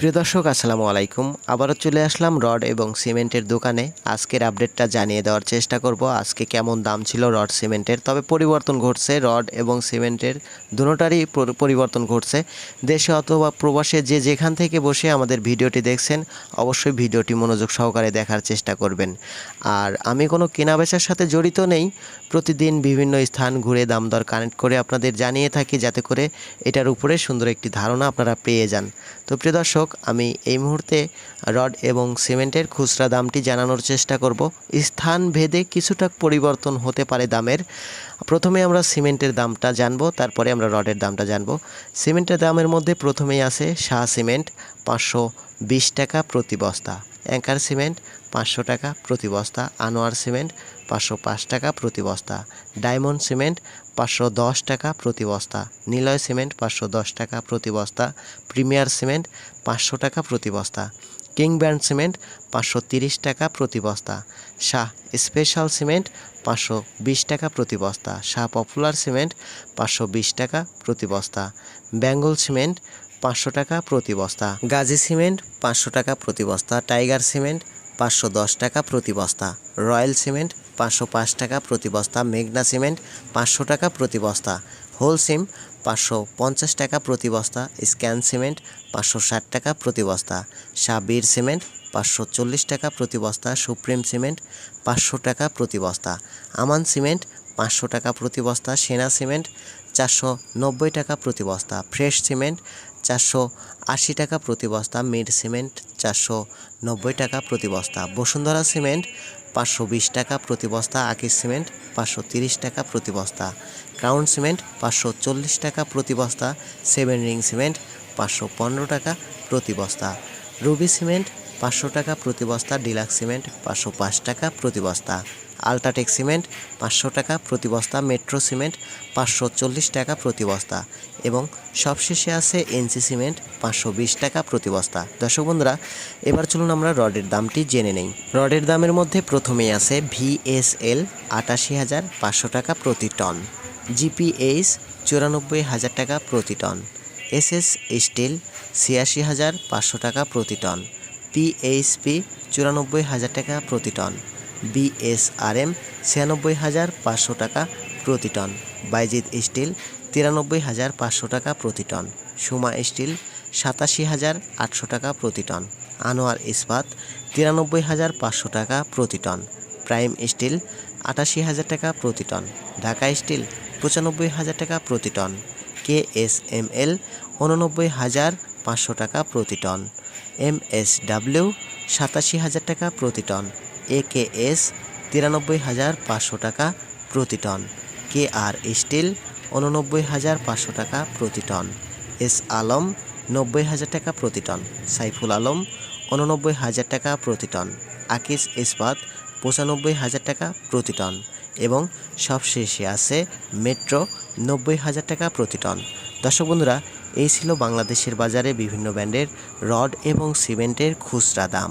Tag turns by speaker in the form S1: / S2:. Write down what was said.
S1: প্রিয় দর্শক, আসসালামু আলাইকুম। আবারও চলে আসলাম রড এবং সিমেন্টের দোকানে। আজকের আপডেটটা জানিয়ে দেওয়ার চেষ্টা করব, আজকে কেমন দাম ছিল রড, সিমেন্টের। তবে পরিবর্তন ঘটছে, রড এবং সিমেন্টের দুটোটারই পরিবর্তন ঘটছে। দেশে অথবা প্রবাসে যে যেখান থেকে বসে আমাদের ভিডিওটি দেখছেন, অবশ্যই ভিডিওটি মনোযোগ সহকারে দেখার চেষ্টা করবেন। আর আমি কোনো কেনাবেচার সাথে জড়িত নেই। প্রতিদিন বিভিন্ন স্থান ঘুরে দাম দর কানেক্ট করে আপনাদের জানিয়ে থাকি, যাতে করে এটার উপরে সুন্দর একটি ধারণা আপনারা পেয়ে যান। তো প্রিয় দর্শক আমি এই মুহূর্তে রড এবং সিমেন্টের খুচরা দামটি জানানোর চেষ্টা করব। স্থান ভেদে কিছুটা পরিবর্তন হতে পারে দামের। প্রথমে আমরা সিমেন্টের দামটা জানব, তারপরে আমরা রডের দামটা জানব। সিমেন্টের দামের মধ্যে প্রথমেই আছে শাহ সিমেন্ট, পাঁচশো বিশ টাকা প্রতি বস্তা। অ্যাঙ্কার সিমেন্ট, পাঁচশো টাকা প্রতি বস্তা। আনোয়ার সিমেন্ট, পাঁচশো পাঁচ টাকা প্রতি বস্তা। ডায়মন্ড সিমেন্ট, পাঁচশো দশ টাকা প্রতি বস্তা। নিলয় সিমেন্ট, পাঁচশো দশ টাকা প্রতি বস্তা। প্রিমিয়ার সিমেন্ট, পাঁচশো টাকা প্রতি বস্তা। কিং ব্র্যান্ড সিমেন্ট, পাঁচশো তিরিশ টাকা প্রতি বস্তা। শাহ স্পেশাল সিমেন্ট, পাঁচশো বিশ টাকা প্রতি বস্তা। শাহ পপুলার সিমেন্ট, পাঁচশো বিশ টাকা প্রতি বস্তা। বেঙ্গল সিমেন্ট পাঁচশো টাকা প্রতি বস্তা গাজী সিমেন্ট পাঁচশো টাকা প্রতি বস্তা টাইগার সিমেন্ট পাঁচশো দশ টাকা প্রতি বস্তা রয়্যাল সিমেন্ট পাঁচশো পাঁচ টাকা প্রতি বস্তা মেঘনা সিমেন্ট পাঁচশো টাকা প্রতি বস্তা হোল সিম পাঁচশো পঞ্চাশ টাকা প্রতি বস্তা স্ক্যান সিমেন্ট পাঁচশো ষাট টাকা প্রতি বস্তা সাবির সিমেন্ট পাঁচশো চল্লিশ টাকা প্রতি বস্তা সুপ্রিম সিমেন্ট পাঁচশো টাকা প্রতি বস্তা আমান সিমেন্ট পাঁচশো টাকা প্রতি বস্তা সেনা সিমেন্ট চারশো নব্বই টাকা প্রতি বস্তা ফ্রেশ সিমেন্ট চারশো আশি টাকা প্রতি বস্তা, মিড সিমেন্ট চারশো নব্বই টাকা প্রতি বস্তা, বসুন্ধরা সিমেন্ট পাঁচশো বিশ টাকা প্রতি বস্তা আকিস সিমেন্ট পাঁচশো তিরিশ টাকা প্রতি বস্তা, ক্রাউন সিমেন্ট পাঁচশো চল্লিশ টাকা প্রতি বস্তা, সেভেন রিং সিমেন্ট পাঁচশো পনেরো টাকা প্রতি বস্তা, রুবি সিমেন্ট পাঁচশো টাকা প্রতি বস্তা, ডিলাক্স সিমেন্ট পাঁচশো পাঁচ টাকা প্রতি বস্তা। আলট্রাটেক সিমেন্ট, পাঁচশো টাকা প্রতি বস্তা, মেট্রো সিমেন্ট, পাঁচশো চল্লিশ টাকা প্রতি বস্তা এবং সবশেষে আছে এনসি সিমেন্ট, পাঁচশো বিশ টাকা প্রতি বস্তা। দর্শক বন্ধুরা, এবার চলুন আমরা রডের দামটি জেনে নেই। রডের দামের মধ্যে প্রথমেই আছে ভিএসএল আটাশি হাজার পাঁচশো টাকা প্রতি টন, জিপিএইচ চুরানব্বই হাজার টাকা প্রতি টন, এসএস স্টিল ছিয়াশি হাজার পাঁচশো টাকা প্রতি টন, পিএইচপি চুরানব্বই হাজার টাকা প্রতি টন। বিএসআরএম ছিয়ানব্বই হাজার পাঁচশো টাকা প্রতি টন। বাইজিৎ স্টিল তিরানব্বই হাজার পাঁচশো টাকা প্রতি টন। সুমা স্টিল সাতাশি হাজার আটশো টাকা প্রতি টন। আনোয়ার ইস্পাত তিরানব্বই হাজার পাঁচশো টাকা প্রতি টন। প্রাইম স্টিল আটাশি হাজার টাকা প্রতি টন। ঢাকা স্টিল পঁচানব্বই হাজার টাকা প্রতি ton. K S M L উননব্বই হাজার পাঁচশো টাকা প্রতি টন। এম এস ডাব্লিউ সাতাশি হাজার টাকা প্রতি টন। এ কে এস তিরানব্বই হাজার পাঁচশো টাকা প্রতি টন। কে আর স্টিল উননব্বই হাজার পাঁচশো টাকা প্রতি টন। এস আলম নব্বই হাজার টাকা প্রতি টন। সাইফুল আলম উননব্বই হাজার টাকা প্রতি টন। আকিস ইস্পাত পঁচানব্বই হাজার টাকা প্রতি টন। এবং সবশেষে আছে মেট্রো নব্বই হাজার টাকা প্রতি টন। দর্শক বন্ধুরা, এই ছিল বাংলাদেশের বাজারে বিভিন্ন ব্র্যান্ডের রড এবং সিমেন্টের খুচরা দাম।